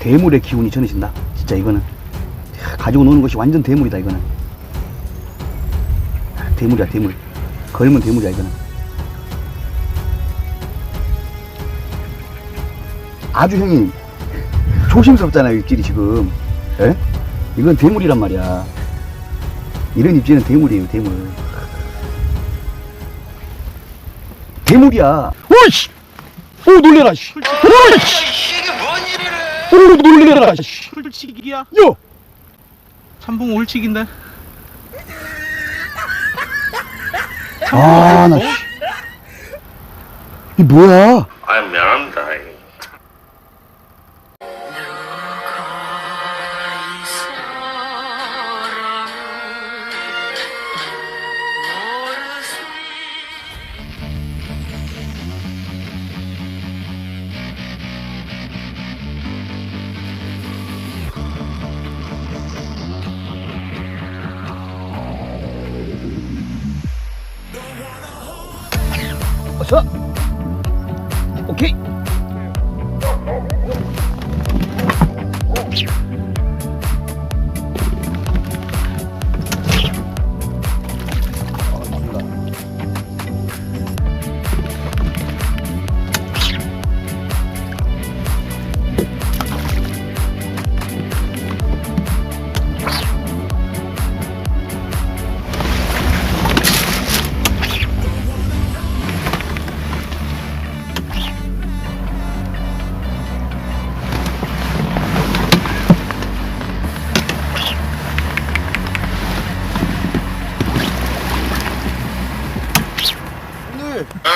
대물의 기운이 전해진다. 진짜 이거는 야, 가지고 노는 것이 완전 대물이다 이거는. 야, 대물이야 대물. 걸면 대물이야 이거는. 아주 형님 조심스럽잖아요 입질이 지금. 예? 이건 대물이란 말이야. 이런 입질은 대물이에요 대물. 대물이야. 오이씨! 오 놀래라 씨. 오이씨! 이게 뭔 일이래? 오 놀래라 씨. 풀치기야? 야! 참붕 올치기인데? 아, 나, 씨. 이 뭐야?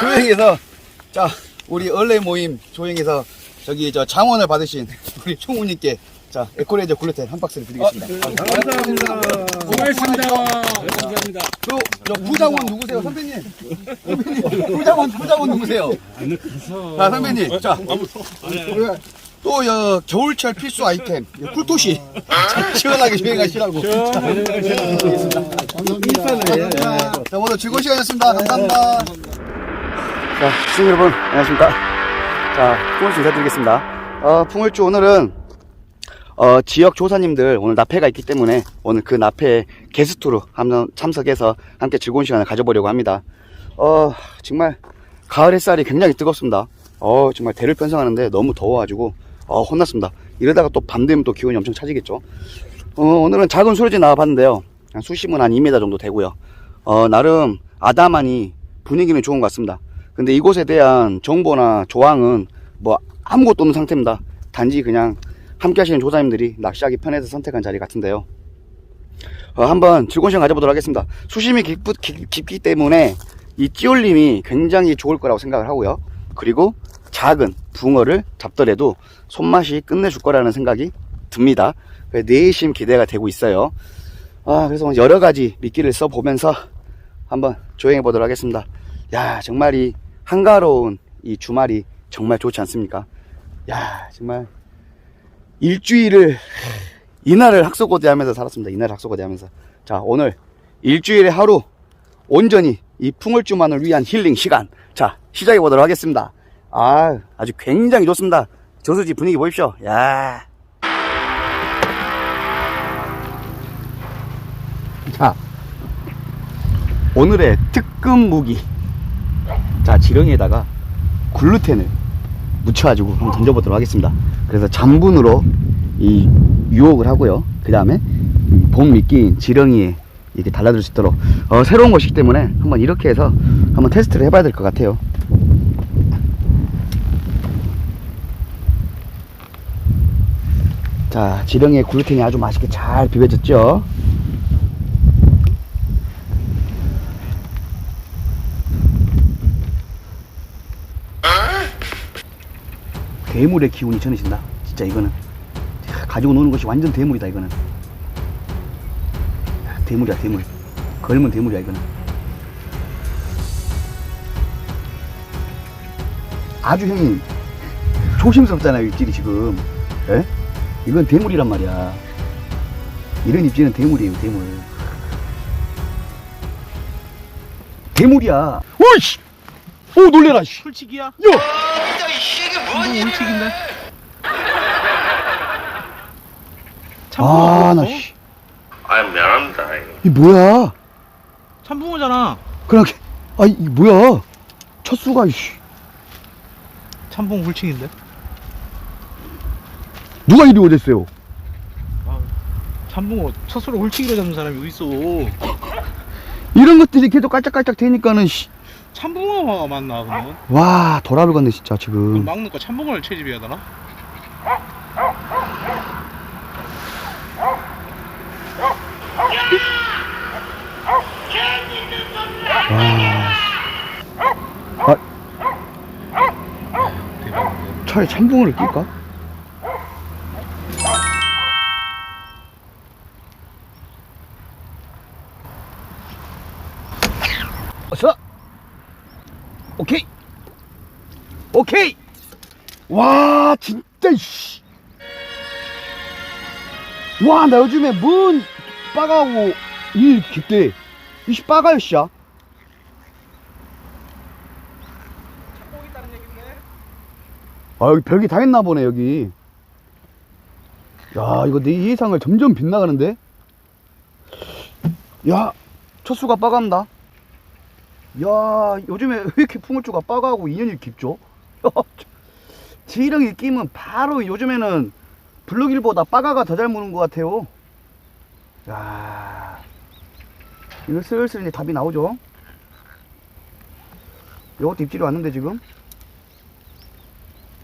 조행에서 자 우리 얼레 모임 조행에서 저기 저 장원을 받으신 우리 총무님께 자 에코레이저 글루텐 한 박스를 드리겠습니다. 감사합니다. 고맙습니다. 감사합니다. 저, 저 부장원 누구세요, 선배님? 선배님, 부장원, 부장원 누구세요? 자, 선배님, 자, 또, 어, 겨울철 필수 아이템, 이 쿨토시. 시원하게 주행하시라고. 감사합니다. 자, 오늘 즐거운 시간이었습니다. 감사합니다. 자, 시청자 여러분, 안녕하십니까. 자, 풍월주 인사드리겠습니다. 어, 풍월주 오늘은 어, 지역 조사님들 오늘 납회가 있기 때문에 오늘 그 납회 게스트로 한번 참석해서 함께 즐거운 시간을 가져보려고 합니다. 어, 정말 가을 햇살이 굉장히 뜨겁습니다. 어, 정말 대를 편성하는데 너무 더워가지고 어, 혼났습니다. 이러다가 또 밤 되면 또 기온이 엄청 차지겠죠. 어, 오늘은 작은 수로지 나와봤는데요. 한 수심은 한 2m 정도 되고요. 어, 나름 아담하니 분위기는 좋은 것 같습니다. 근데 이곳에 대한 정보나 조항은 뭐 아무것도 없는 상태입니다. 단지 그냥 함께 하시는 조사님들이 낚시하기 편해서 선택한 자리 같은데요. 어, 한번 즐거운 시간 가져보도록 하겠습니다. 수심이 깊, 깊, 깊기 때문에 이 찌올림이 굉장히 좋을 거라고 생각을 하고요. 그리고 작은 붕어를 잡더라도 손맛이 끝내줄 거라는 생각이 듭니다. 내심 기대가 되고 있어요. 아, 그래서 여러 가지 미끼를 써보면서 한번 조행해 보도록 하겠습니다. 야, 정말 이 한가로운 이 주말이 정말 좋지 않습니까? 야, 정말 일주일을 이날을 학속고대 하면서 살았습니다. 이날 학속고대 하면서. 자, 오늘 일주일에 하루 온전히 이 풍월주만을 위한 힐링 시간. 자, 시작해 보도록 하겠습니다. 아, 아주 굉장히 좋습니다. 저수지 분위기 보십시오. 야. 자, 오늘의 특급 무기. 자, 지렁이에다가 글루텐을 묻혀가지고 한번 던져보도록 하겠습니다. 그래서 잠분으로 이 유혹을 하고요. 그 다음에 봄 미끼인 지렁이에 이렇게 달라들 수 있도록 어, 새로운 것이기 때문에 한번 이렇게 해서 한번 테스트를 해봐야 될 것 같아요. 자, 지렁이에 글루텐이 아주 맛있게 잘 비벼졌죠? 대물의 기운이 전해진다. 진짜 이거는 야, 가지고 노는 것이 완전 대물이다 이거는. 야, 대물이야 대물. 걸면 대물이야 이거는. 아주 형님 조심스럽잖아요 입질이 지금. 예? 이건 대물이란 말이야. 이런 입질은 대물이에요 대물. 대물이야. 오이씨! 오 놀래라 씨. 풀치기야? 야! 이게 뭔 참붕? 올치기인데? 참붕어 아, 나? 씨. 아 미안합니다. 이 뭐야? 참붕어잖아. 그냥, 아, 이 뭐야? 첫 수가, 씨. 참붕어 홀칭인데? 누가 이리 오랬어요? 참붕어 첫수로 홀칭이로 잡는 사람이 어딨어 이런 것들이 계속 깔짝깔짝 되니까는, 씨. 참붕어가 맞나 그러면? 와, 돌아를 갔네, 진짜, 지금. 막는 거 참붕어를 채집해야 되나? 아, 대박인데. 차라리 참붕어를 낄까? 오케이! 와, 진짜, 씨! 와, 나 요즘에 뭔 빠가고 일 깊대. 이씨 빠가요, 씨야. 아, 여기 별게 다 했나 보네, 여기. 야, 이거 내 예상을 점점 빗나가는데? 야, 첫 수가 빠간다. 야, 요즘에 왜 이렇게 풍을주가 빠가고 인연이 깊죠? 지렁이 끼면 바로 요즘에는 블루길보다 빠가가 더 잘 무는 것 같아요. 야, 이거 슬슬 이제 답이 나오죠? 이것도 입질이 왔는데, 지금?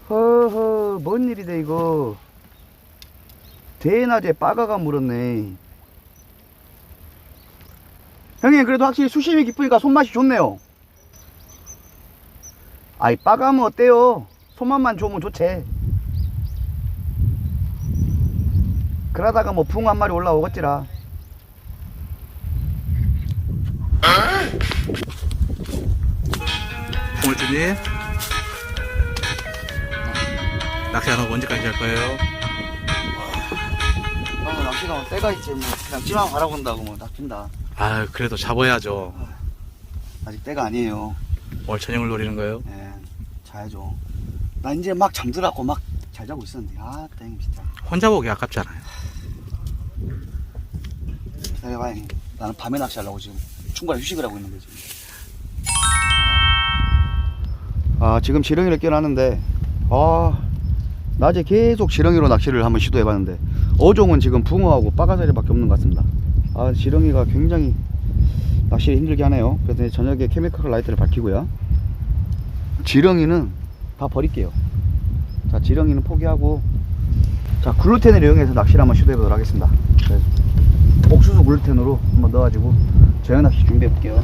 허허 뭔 일이래 이거 대낮에 빠가가 물었네 형님 그래도 확실히 수심이 깊으니까 손맛이 좋네요 아이 빠가면 어때요? 손맛만 좋으면 좋지. 그러다가 뭐 붕어 한 마리 올라오겠지라. 붕어주님 낚시 안 하고 언제까지 할 거예요? 형은 낚시가 때가 있지. 뭐 그냥 찌만 바라본다고 뭐 낚힌다. 아 그래도 잡아야죠. 아직 때가 아니에요. 오늘 저녁을 노리는 거예요? 예, 자야죠. 나 이제 막 잠들었고 막 잘 자고 있었는데, 아, 땡, 진짜. 혼자 보기 아깝잖아요 기다려봐, 형님. 나는 밤에 낚시하려고 지금 충분히 휴식을 하고 있는데, 지금. 아, 지금 지렁이를 껴놨는데, 아, 낮에 계속 지렁이로 낚시를 한번 시도해봤는데, 어종은 지금 붕어하고 빠가자리밖에 없는 것 같습니다. 아, 지렁이가 굉장히 낚시를 힘들게 하네요. 그래서 저녁에 케미컬 라이트를 밝히고요. 지렁이는 다 버릴게요. 자, 지렁이는 포기하고, 자, 글루텐을 이용해서 낚시를 한번 시도해 보도록 하겠습니다. 네. 옥수수 글루텐으로 한번 넣어가지고, 저녁 낚시 준비해 볼게요.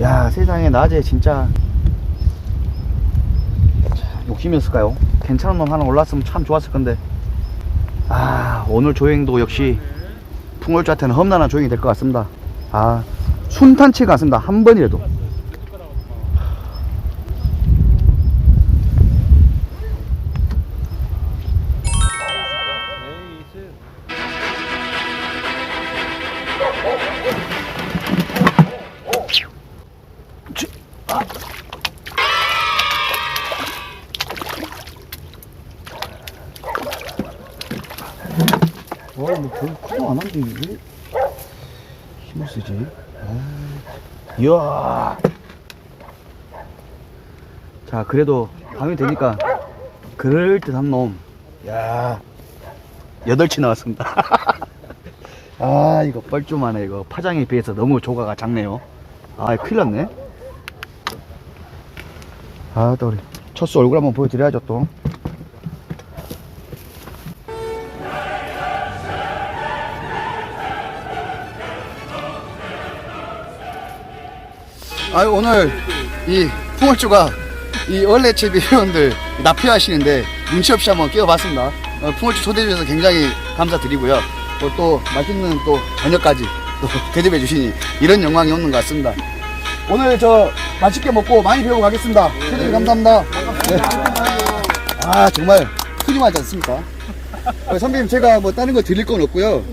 야, 세상에 낮에 진짜, 자, 욕심이었을까요? 괜찮은 놈 하나 올랐으면 참 좋았을 건데, 아, 오늘 조행도 역시 풍월자한테는 험난한 조행이 될 것 같습니다. 아, 순탄치가 않습니다. 한 번이라도. 와, 뭐, 별 크도 안 한데, 이게? 힘을 쓰지? 아, 이야. 자, 그래도 밤이 되니까, 그럴듯한 놈. 야 여덟 치 나왔습니다. 아, 이거 뻘쭘하네, 이거. 파장에 비해서 너무 조가가 작네요. 아, 큰일 났네. 아, 또 우리 첫수 얼굴 한번 보여드려야죠, 또. 아 오늘 이 풍월주가 이 얼레채비 회원들 납피하시는데 눈치 없이 한번 끼워봤습니다. 어, 풍월주 초대해 주셔서 굉장히 감사드리고요. 또, 또 맛있는 또 저녁까지 또 대접해 주시니 이런 영광이 없는 것 같습니다. 오늘 저 맛있게 먹고 많이 배우고 가겠습니다. 선생님 감사합니다. 네. 아 정말 푸짐하지 않습니까? 어, 선배님 제가 뭐 다른 거 드릴 건 없고요.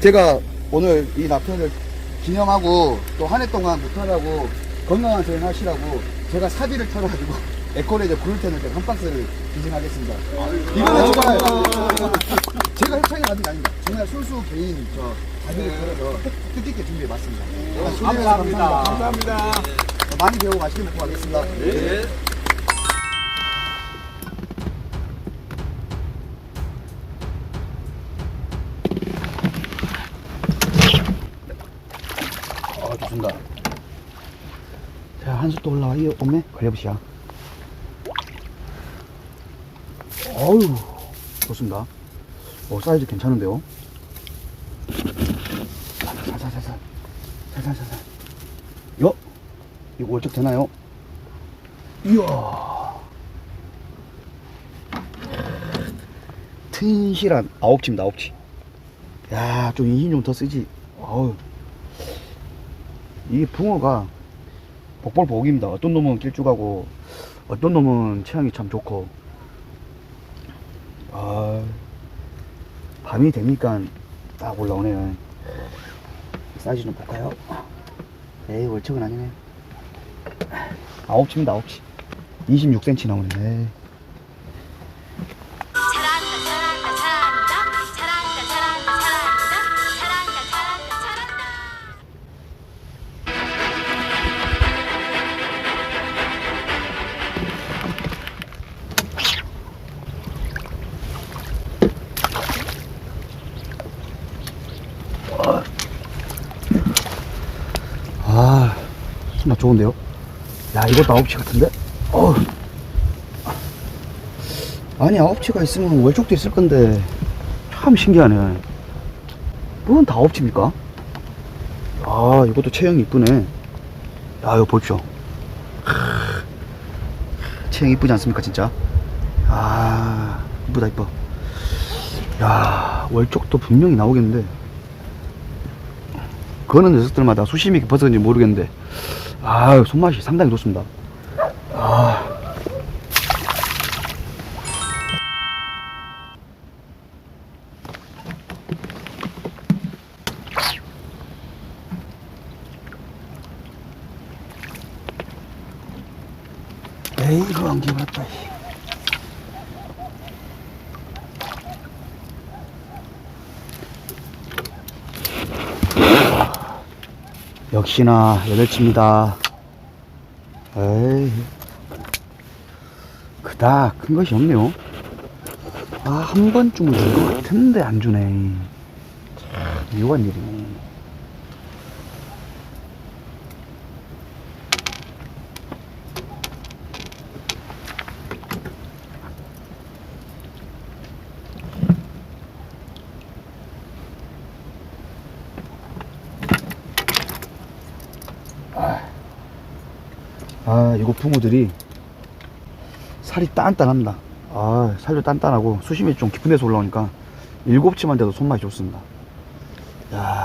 제가 오늘 이 납편을 기념하고 또 한 해 동안 무탈하고 건강한 여행 하시라고 제가 사비를 타가지고 에코레저 글루텐을 제가 한 박스를 기증하겠습니다. 이거는 제가 제가 협찬이 게 아닙니다. 정말 술수 개인 저 자비를 걸어서 뜻깊게 준비해봤습니다. 감사합니다. 감사합니다. 많이 배우고 맛있게 먹고 가겠습니다. 아, 또 올라와. 이 오메 걸려보시야. 어우, 좋습니다. 오, 사이즈 괜찮은데요? 살살살살. 살살살살. 요! 이거 월척 되나요? 이야. 튼실한 아홉치입니다, 아홉치. 야, 좀 인심 좀 더 쓰지. 어우. 이게 붕어가 복볼복입니다. 어떤 놈은 길쭉하고 어떤 놈은 취향이 참 좋고 아 밤이 되니까 딱 올라오네요. 사이즈 좀 볼까요? 에이 월척은 아니네. 아홉치입니다 아홉치. 26cm 나오네. 에이. 좋은데요? 야, 이것도 아홉치 같은데? 어우. 아니, 아홉치가 있으면 월쪽도 있을 건데, 참 신기하네. 뭔다 아홉치입니까? 아, 이것도 체형이 이쁘네. 야, 이거 보십시오. 크, 체형 이쁘지 않습니까, 진짜? 아, 이쁘다, 이뻐. 야, 월쪽도 분명히 나오겠는데, 그거는 녀석들마다 수심이 깊어서인지 모르겠는데 아 손맛이 상당히 좋습니다. 아 에이 이거 안 기분났다 역시나 여덟치입니다. 에이, 그닥 큰 것이 없네요. 아, 한 번쯤은 줄 것 같은데 안 주네. 참, 묘한 일이네. 붕어들이 살이 단단합니다. 아, 살도 단단하고 수심이 좀 깊은 데서 올라오니까 일곱 치만 돼도 손맛이 좋습니다. 야.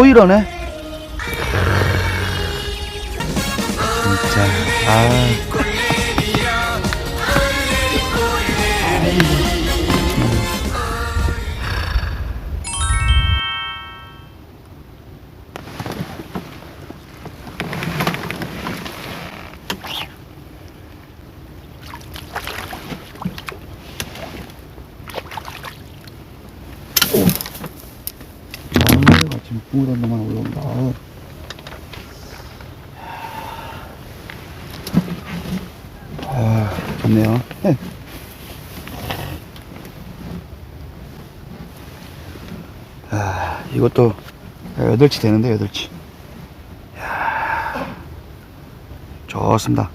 또 이러네? 진짜, 아. 아, 아, 이것도 여덟치 되는데, 여덟치. 이야, 좋습니다.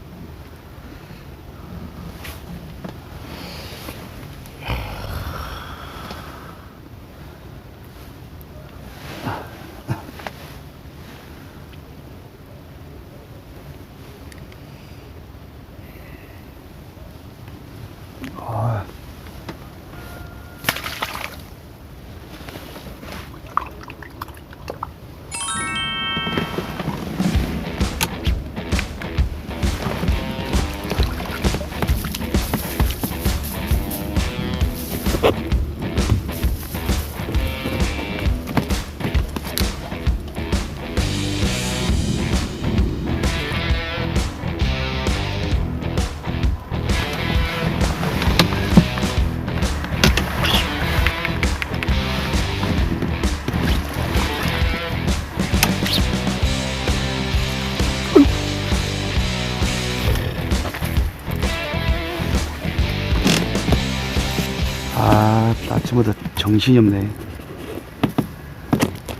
아, 아침부터 정신이 없네.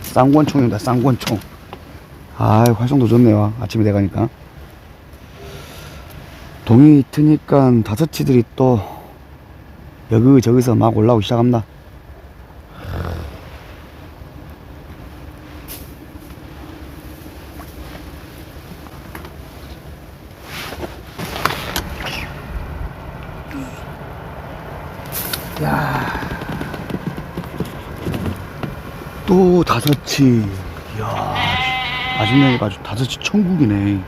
쌍권총입니다, 쌍권총. 아, 활성도 좋네요. 아침에 돼가니까. 동이 트니까 다섯치들이 또 여기저기서 막 올라오기 시작합니다. 또 다섯치. 이야, 아줌마니까 아주 다섯치 천국이네.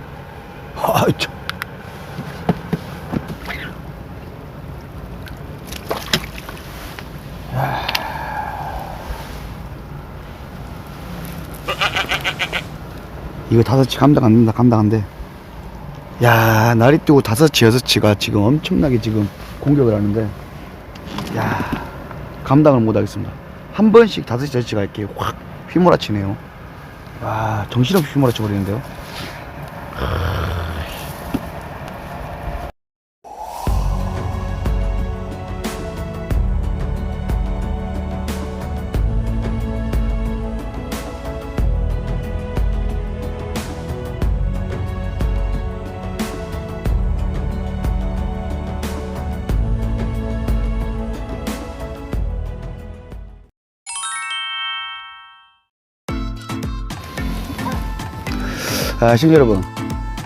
아, 참. 이거 다섯치 감당 안 된다, 감당 안 돼. 야, 날이 뜨고 다섯치, 여섯치가 지금 엄청나게 지금 공격을 하는데, 야, 감당을 못 하겠습니다. 한 번씩 다섯치, 여섯치가 이렇게 확 휘몰아치네요. 와, 정신없이 휘몰아쳐 버리는데요. 아, 시청자 여러분,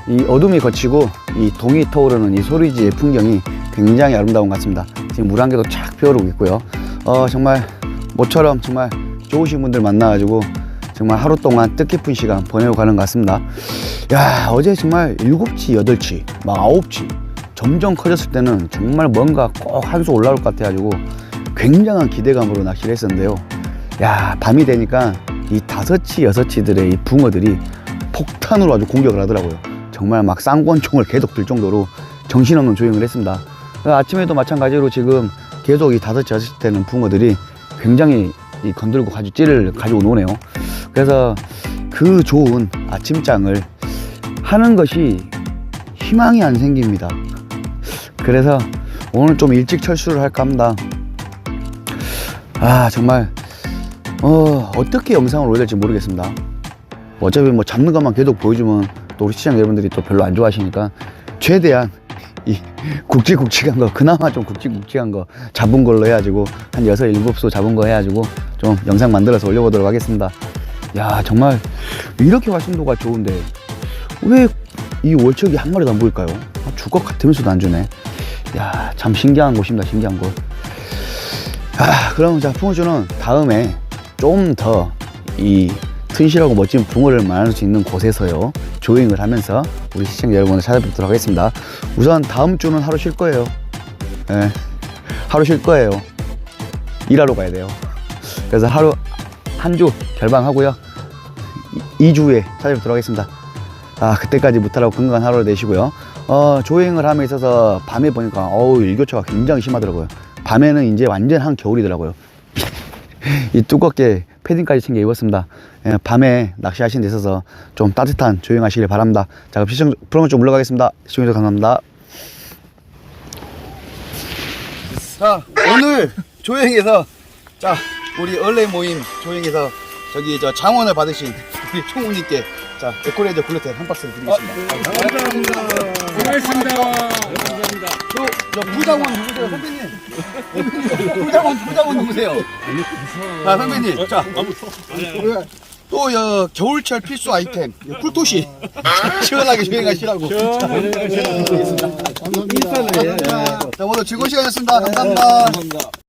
이 어둠이 거치고 이 동이 터오르는 이 소리지의 풍경이 굉장히 아름다운 것 같습니다. 지금 물 한 개도 쫙 피어오르고 있고요. 어, 정말 모처럼 정말 좋으신 분들 만나가지고 정말 하루 동안 뜻깊은 시간 보내고 가는 것 같습니다. 야, 어제 정말 7치, 8치, 막 9치 점점 커졌을 때는 정말 뭔가 꼭 한 수 올라올 것 같아가지고 굉장한 기대감으로 낚시를 했었는데요. 야, 밤이 되니까 이 다섯치, 여섯치들의 이 붕어들이 폭탄으로 아주 공격을 하더라고요. 정말 막 쌍권총을 계속 들 정도로 정신없는 조행을 했습니다. 아침에도 마찬가지로 지금 계속 이 다섯치, 여섯치 되는 붕어들이 굉장히 이 건들고 가지고 찌를 가지고 노네요. 그래서 그 좋은 아침장을 하는 것이 희망이 안 생깁니다. 그래서 오늘 좀 일찍 철수를 할까 합니다. 아, 정말, 어, 어떻게 영상을 될지 모르겠습니다. 뭐 어차피 뭐 잡는 것만 계속 보여주면 또 우리 시청 여러분들이 또 별로 안 좋아하시니까 최대한 이 굵직굵직한 거 그나마 좀 굵직굵직한 거 잡은 걸로 해가지고 한 여섯 일곱 수 잡은 거 해가지고 좀 영상 만들어서 올려보도록 하겠습니다. 야 정말 이렇게 활성도가 좋은데 왜 이 월척이 한 마리도 안 보일까요? 아, 줄것 같으면서도 안 주네. 야 참 신기한 곳입니다. 신기한 곳. 아 그럼 자 붕어주는 다음에 좀 더 이 튼실하고 멋진 붕어를 만날 수 있는 곳에서요 조잉을 하면서 우리 시청자 여러분을 찾아뵙도록 하겠습니다. 우선 다음 주는 하루 쉴 거예요. 예, 하루 쉴 거예요. 일하러 가야 돼요. 그래서 하루 한 주 결방하고요. 2주에 찾아뵙도록 하겠습니다. 아 그때까지 무탈하고 건강한 하루를 되시고요. 어 조잉을 함에 있어서 밤에 보니까 어우 일교차가 굉장히 심하더라고요. 밤에는 이제 완전 한 겨울이더라고요. 이 두껍게 패딩까지 챙겨 입었습니다. 예, 밤에 낚시하시는 데 있어서 좀 따뜻한 조용하시길 바랍니다. 자, 그럼 시청 프로그램 좀 물러가겠습니다. 시청해주셔서 감사합니다. 자, 오늘 조용해서 자, 우리 얼레 모임 조용해서 저기 저 장원을 받으신 우리 총무님께 자, 에코레이저 글루텐 한 박스를 드리겠습니다. 감사합니다. 고맙습니다. 감사합니다. 저, 저 부장원 누구세요, 선배님? 부장원, 부장원 누구세요? 자, 선배님. 자, 또, 어, 겨울철 필수 아이템, 이 쿨토시. 시원하게 주행하시라고. 자, 오늘 즐거운 시간이었습니다. 감사합니다. 감사합니다.